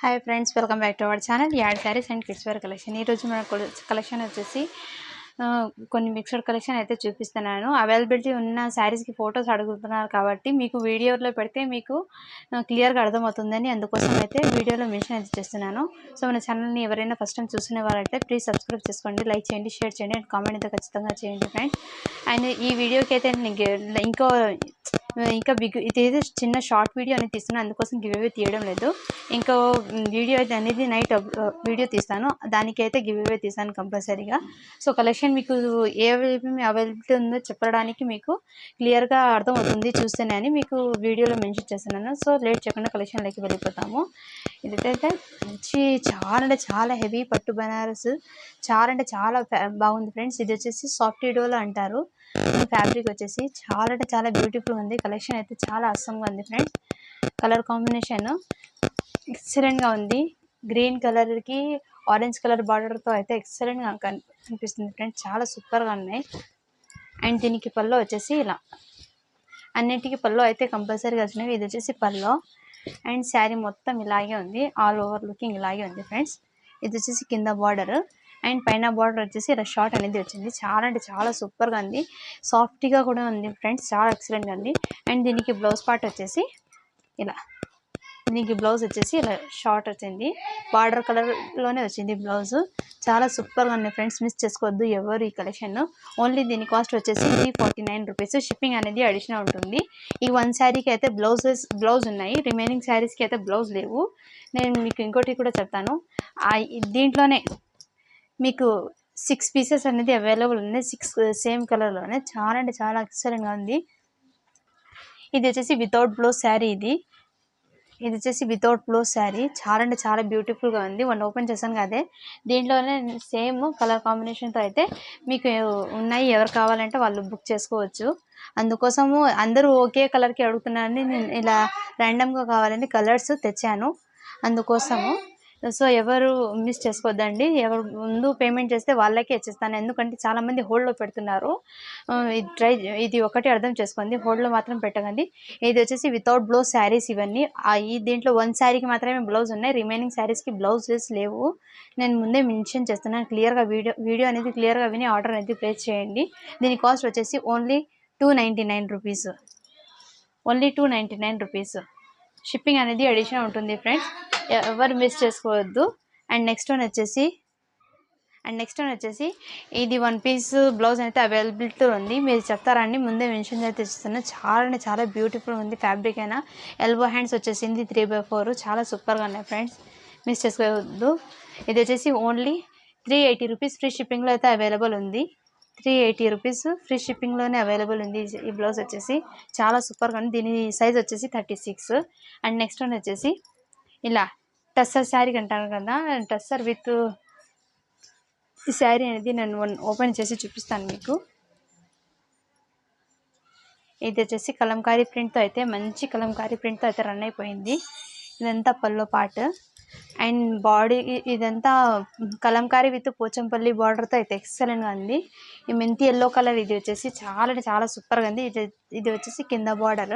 Hi friends welcome back to our channel add saris and kids wear collection ఈరోజు మన collection వచ్చేసి కొన్ని mixed collection అయితే చూపిస్తున్నాను. అవైలబిలిటీ ఉన్న శారీస్కి ఫొటోస్ అడుగుతున్నారు కాబట్టి మీకు వీడియోలో పెడితే మీకు క్లియర్గా అర్థమవుతుందని అందుకోసం అయితే వీడియోలో మెన్షన్ అయితే చేస్తున్నాను. సో మన ఛానల్ని ఎవరైనా ఫస్ట్ టైం చూసిన వారైతే ప్లీజ్ సబ్స్క్రైబ్ చేసుకోండి లైక్ చేయండి షేర్ చేయండి అండ్ కామెంట్ అయితే ఖచ్చితంగా చేయండి ఫ్రెండ్స్ అండ్ ఈ వీడియోకి అయితే నేను ఇంకో ఇంకా బిగ్ ఇది ఏదో చిన్న షార్ట్ వీడియో అనేది తీస్తున్నాను అందుకోసం గివ్ అవే తీయడం లేదు. ఇంకో వీడియో అయితే అనేది నైట్ వీడియో తీస్తాను. దానికైతే గివ్ అవే తీస్తాను కంపల్సరీగా. సో కలెక్షన్ మీకు ఏమేమి అవైలబిలిటీ ఉందో చెప్పడానికి మీకు క్లియర్గా అర్థమవుతుంది చూస్తేనే అని మీకు వీడియోలో మెన్షన్ చేస్తున్నాను. సో లేట్ చేయకుండా కలెక్షన్లోకి వెళ్ళిపోతాము. ఇదైతే మంచి చాలా అంటే చాలా హెవీ పట్టు బనారస్. చాలా అంటే చాలా బాగుంది ఫ్రెండ్స్. ఇది వచ్చేసి సాఫ్ట్ డోలో అంటారు. ఫ్యాబ్రిక్ వచ్చేసి చాలా అంటే చాలా బ్యూటిఫుల్ ఉంది. కలెక్షన్ అయితే చాలా అస్సంగా ఉంది ఫ్రెండ్స్. కలర్ కాంబినేషన్ ఎక్సలెంట్గా ఉంది. గ్రీన్ కలర్కి ఆరెంజ్ కలర్ బార్డర్తో అయితే ఎక్సలెంట్గా కనిపిస్తుంది ఫ్రెండ్స్. చాలా సూపర్గా ఉన్నాయి. అండ్ దీనికి పళ్ళు వచ్చేసి ఇలా. అన్నిటికీ పళ్ళు అయితే కంపల్సరీగా వచ్చినవి ఇది వచ్చేసి పళ్ళు. అండ్ శారీ మొత్తం ఇలాగే ఉంది. ఆల్ ఓవర్ లుకింగ్ ఇలాగే ఉంది ఫ్రెండ్స్. ఇది వచ్చేసి కింద బార్డర్. అండ్ పైన బార్డర్ వచ్చేసి ఇలా షార్ట్ అనేది వచ్చింది. చాలా అంటే చాలా సూపర్గా ఉంది. సాఫ్ట్గా కూడా ఉంది ఫ్రెండ్స్. చాలా ఎక్సలెంట్గా ఉంది. అండ్ దీనికి బ్లౌజ్ పార్ట్ వచ్చేసి ఇలా దీనికి బ్లౌజ్ వచ్చేసి ఇలా షార్ట్ వచ్చింది. బార్డర్ కలర్లోనే వచ్చింది బ్లౌజ్. చాలా సూపర్గా ఉన్నాయి ఫ్రెండ్స్. మిస్ చేసుకోవద్దు ఎవరు ఈ కలెక్షన్. ఓన్లీ దీని కాస్ట్ వచ్చేసి three forty nine rupees. Shipping అనేది అడిషనల్ ఉంటుంది. ఈ వన్ శారీకి అయితే బ్లౌజెస్ బ్లౌజ్ ఉన్నాయి. రిమైనింగ్ శారీస్కి అయితే బ్లౌజ్ లేవు. నేను మీకు ఇంకోటి కూడా చెప్తాను. దీంట్లోనే మీకు సిక్స్ పీసెస్ అనేది అవైలబుల్ ఉంది. సిక్స్ సేమ్ కలర్లోనే చాలా అంటే చాలా ఎక్సలెంట్గా ఉంది. ఇది వచ్చేసి వితౌట్ బ్లౌజ్ శారీ ఇది. ఇది వచ్చేసి వితౌట్ బ్లౌజ్ శారీ చాలా అంటే చాలా బ్యూటిఫుల్గా ఉంది. వన్ ఓపెన్ చేశాను కదే దీంట్లోనే సేమ్ కలర్ కాంబినేషన్తో అయితే మీకు ఉన్నాయి. ఎవరు కావాలంటే వాళ్ళు బుక్ చేసుకోవచ్చు. అందుకోసము అందరూ ఒకే కలర్కి అడుగుతున్నారని నేను ఇలా ర్యాండమ్గా కావాలని కలర్స్ తెచ్చాను. అందుకోసము సో ఎవరు మిస్ చేసుకోవద్దండి ఎవరు ముందు పేమెంట్ చేస్తే వాళ్ళకే ఇచ్చేస్తాను. ఎందుకంటే చాలామంది హోల్డ్లో పెడుతున్నారు. ఇది ట్రై ఇది ఒకటి అర్థం చేసుకోండి. హోల్డ్లో మాత్రం పెట్టకండి. ఇది వచ్చేసి వితౌట్ బ్లౌజ్ శారీస్ ఇవన్నీ. ఈ దీంట్లో వన్ శారీకి మాత్రమే బ్లౌజ్ ఉన్నాయి. రిమైనింగ్ శారీస్కి బ్లౌజెస్ లేవు. నేను ముందే మెన్షన్ చేస్తున్నాను. క్లియర్గా వీడియో వీడియో అనేది క్లియర్గా విని ఆర్డర్ అనేది ప్లేస్ చేయండి. దీని కాస్ట్ వచ్చేసి only two ninety nine rupees. Only two ninety nine rupees. Shipping అనేది అడిషనల్ ఉంటుంది ఫ్రెండ్స్. ఎవరు మిస్ చేసుకోవద్దు. అండ్ నెక్స్ట్ వన్ వచ్చేసి అండ్ నెక్స్ట్ వన్ వచ్చేసి ఇది వన్ పీస్ బ్లౌజ్ అయితే అవైలబిలిటీ ఉంది. మీరు చెప్తారండి ముందే మెన్షన్ అయితే ఇస్తున్నా చాలా అంటే చాలా బ్యూటిఫుల్ ఉంది. ఫ్యాబ్రిక్ అయినా. ఎల్బో హ్యాండ్స్ వచ్చేసింది త్రీ బై ఫోర్ చాలా సూపర్గా ఉన్నాయి ఫ్రెండ్స్ మిస్ చేసుకోవద్దు. ఇది వచ్చేసి only three eighty rupees free షిప్పింగ్లో అయితే అవైలబుల్ ఉంది. త్రీ ఎయిటీ రూపీస్ ఫ్రీ షిప్పింగ్లోనే అవైలబుల్ ఉంది ఈ- ఈ బ్లౌజ్ వచ్చేసి. చాలా సూపర్గా ఉంది. దీని సైజ్ వచ్చేసి thirty six and next one వచ్చేసి ఇలా. టస్సర్ శారీ అంటారు కదా టస్సర్ విత్ ఈ శారీ అనేది నేను వన్ ఓపెన్ చేసి చూపిస్తాను మీకు. ఇది వచ్చేసి కలంకారీ ప్రింట్తో అయితే మంచి కలంకారీ ప్రింట్తో అయితే రన్ అయిపోయింది. ఇదంతా పల్లో పార్ట్ అండ్ బాడీ ఇదంతా కలంకారీ విత్ పోచంపల్లి బార్డర్తో అయితే ఎక్సలెంట్గా ఉంది. ఈ మెంతి ఎల్లో కలర్ ఇది వచ్చేసి చాలా అంటే చాలా సూపర్గా ఉంది. ఇది ఇది వచ్చేసి కింద బార్డర్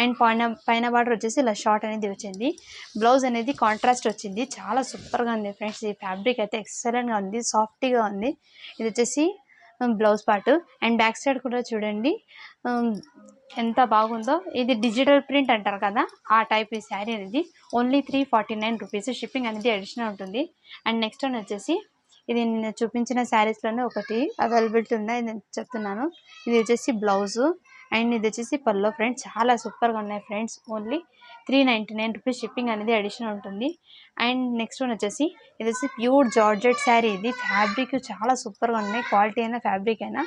అండ్ పైన పైన బార్డర్ వచ్చేసి ఇలా షార్ట్ అనేది వచ్చింది. బ్లౌజ్ అనేది కాంట్రాస్ట్ వచ్చింది. చాలా సూపర్గా ఉంది ఫ్రెండ్స్. ఈ ఫ్యాబ్రిక్ అయితే ఎక్సలెంట్గా ఉంది. సాఫ్ట్గా ఉంది. ఇది వచ్చేసి blouse part and back side కూడా చూడండి. ఎంత బాగుందో. ఇది డిజిటల్ ప్రింట్ అంటారు కదా ఆ టైప్ ఈ శారీ అనేది. Only three forty nine rupees shipping అనేది అడిషనల్ ఉంటుంది. అండ్ నెక్స్ట్ వన్ వచ్చేసి ఇది నేను చూపించిన శారీస్లోనే ఒకటి అవైలబిలిటీ ఉందా నేను చెప్తున్నాను. ఇది వచ్చేసి బ్లౌజు. అండ్ ఇది వచ్చేసి పల్లో ఫ్రెండ్స్ చాలా సూపర్గా ఉన్నాయి friends only three ninety nine rupees shipping అనేది అడిషనల్ ఉంటుంది. అండ్ నెక్స్ట్ వన్ వచ్చేసి ఇది వచ్చి ప్యూర్ జార్జెట్ శారీ ఇది. ఫ్యాబ్రిక్ చాలా సూపర్గా ఉన్నాయి. క్వాలిటీ అయినా ఫ్యాబ్రిక్ అయినా.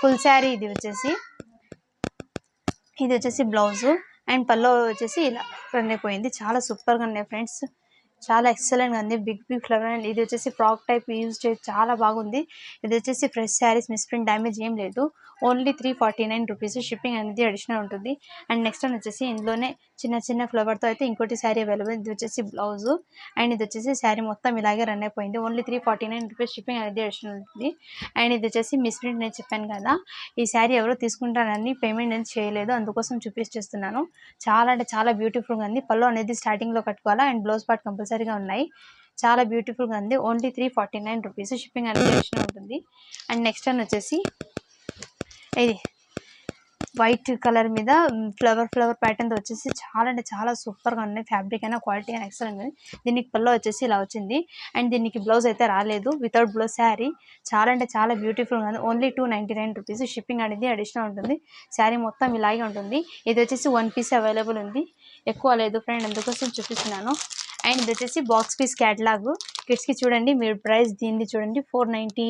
ఫుల్ శారీ ఇది వచ్చేసి. ఇది వచ్చేసి బ్లౌజు అండ్ పల్లో వచ్చేసి ఇలా రన్ అయిపోయింది చాలా సూపర్గా ఉన్నాయి ఫ్రెండ్స్. చాలా ఎక్సలెంట్గా ఉంది. బిగ్ బిగ్ ఫ్లవర్ అండ్ ఇది వచ్చేసి ఫ్రాక్ టైప్ యూజ్ చేసి చాలా బాగుంది. ఇది వచ్చేసి ఫ్రెష్ శారీస్ మిస్ప్రింట్ డ్యామేజ్ ఏం లేదు. Only three forty nine rupees shipping అనేది అడిషనల్ ఉంటుంది. అండ్ నెక్స్ట్ వన్ వచ్చేసి ఇందులోనే చిన్న చిన్న ఫ్లవర్తో అయితే ఇంకోటి శారీ అవైలబుల్. ఇది వచ్చేసి బ్లౌజ్. అండ్ ఇది వచ్చేసి శారీ మొత్తం ఇలాగే రన్ అయిపోయింది. Only three forty nine rupees shipping అనేది అడిషనల్ ఉంటుంది. అండ్ ఇది వచ్చేసి మిస్ ప్రింట్ నేను చెప్పాను కదా ఈ శారీ ఎవరు తీసుకుంటారని పేమెంట్ అనేది చేయలేదు. అందుకోసం చూపించేస్తున్నాను చాలా అంటే చాలా బ్యూటిఫుల్గా ఉంది. పళ్ళు అనేది స్టార్టింగ్లో కట్టుకోవాలా? అండ్ బ్లౌజ్ పార్ట్ కంపల్సరీగా ఉన్నాయి. చాలా బ్యూటిఫుల్గా ఉంది. Only three forty nine rupees shipping అనేది అడిషనల్ ఉంటుంది. అండ్ నెక్స్ట్ అని వచ్చేసి ఇది వైట్ కలర్ మీద ఫ్లవర్ ఫ్లవర్ ప్యాటర్న్ వచ్చేసి చాలా అంటే చాలా సూపర్గా ఉన్నాయి. ఫ్యాబ్రిక్ అయినా క్వాలిటీ అయినా ఎక్సలెంట్ ఉంది దీనికి పల్లో వచ్చేసి ఇలా వచ్చింది. అండ్ దీనికి బ్లౌజ్ అయితే రాలేదు. Without blouse sari. చాలా అంటే చాలా బ్యూటిఫుల్గా ఉంది. Only two ninety nine rupees. Shipping అనేది అడిషనల్ ఉంటుంది. శారీ మొత్తం ఇలాగే ఉంటుంది. ఇది వచ్చేసి వన్ పీస్ అవైలబుల్ ఉంది. ఎక్కువ లేదు ఫ్రెండ్. అందుకోసం చూపిస్తున్నాను. అండ్ ఇది వచ్చేసి బాక్స్ పీస్ క్యాటలాగ్. కిడ్స్కి చూడండి మీరు ప్రైస్ దీన్ని చూడండి ఫోర్ నైంటీ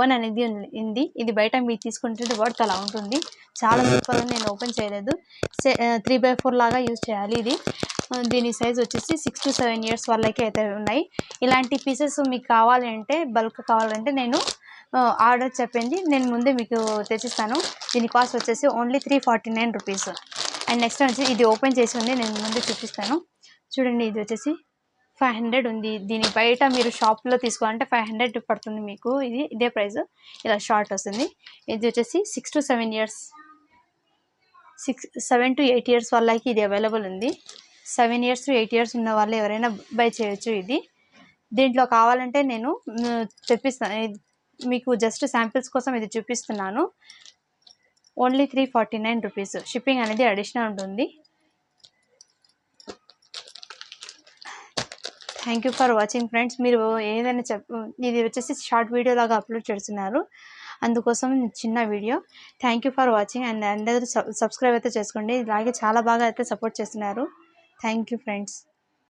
వన్ అనేది ఉంది. ఇది బయట మీరు తీసుకుంటే వర్త్ అలా ఉంటుంది. చాలా సూపర్ నేను ఓపెన్ చేయలేదు. త్రీ బై ఫోర్ లాగా యూజ్ చేయాలి ఇది. దీని సైజ్ వచ్చేసి సిక్స్ టు సెవెన్ ఇయర్స్ వాళ్ళకి అయితే ఉన్నాయి. ఇలాంటి పీసెస్ మీకు కావాలి అంటే బల్క్ కావాలంటే నేను ఆర్డర్ చెప్పింది. నేను ముందే మీకు తెచ్చిస్తాను. దీని కాస్ట్ వచ్చేసి only three forty nine rupees and next వచ్చి ఇది ఓపెన్ చేసి ఉంది. నేను ముందే చూపిస్తాను. చూడండి ఇది వచ్చేసి ఫైవ్ హండ్రెడ్ ఉంది. దీని బయట మీరు షాప్లో తీసుకోవాలంటే ఫైవ్ హండ్రెడ్ పడుతుంది మీకు. ఇది ఇదే ప్రైస్. ఇలా షార్ట్ వస్తుంది. ఇది వచ్చేసి six to seven years. Six seven to eight years వాళ్ళకి ఇది అవైలబుల్ ఉంది. Seven years to eight years ఉన్న వాళ్ళు ఎవరైనా బై చేయొచ్చు ఇది. దీంట్లో కావాలంటే నేను తెప్పిస్తాను మీకు జస్ట్ శాంపిల్స్ కోసం ఇది చూపిస్తున్నాను. Only three forty nine rupees. Shipping అనేది అడిషనల్ ఉంటుంది. Thank you for watching friends. మీరు ఏదైనా చెప్ ఇది వచ్చేసి షార్ట్ వీడియో లాగా అప్లోడ్ చేస్తున్నారు. అందుకోసం చిన్న video. Thank you for watching and అందరూ సబ్స్క్రైబ్ అయితే చేసుకోండి. ఇలాగే చాలా బాగా అయితే సపోర్ట్ చేస్తున్నారు. Thank you friends.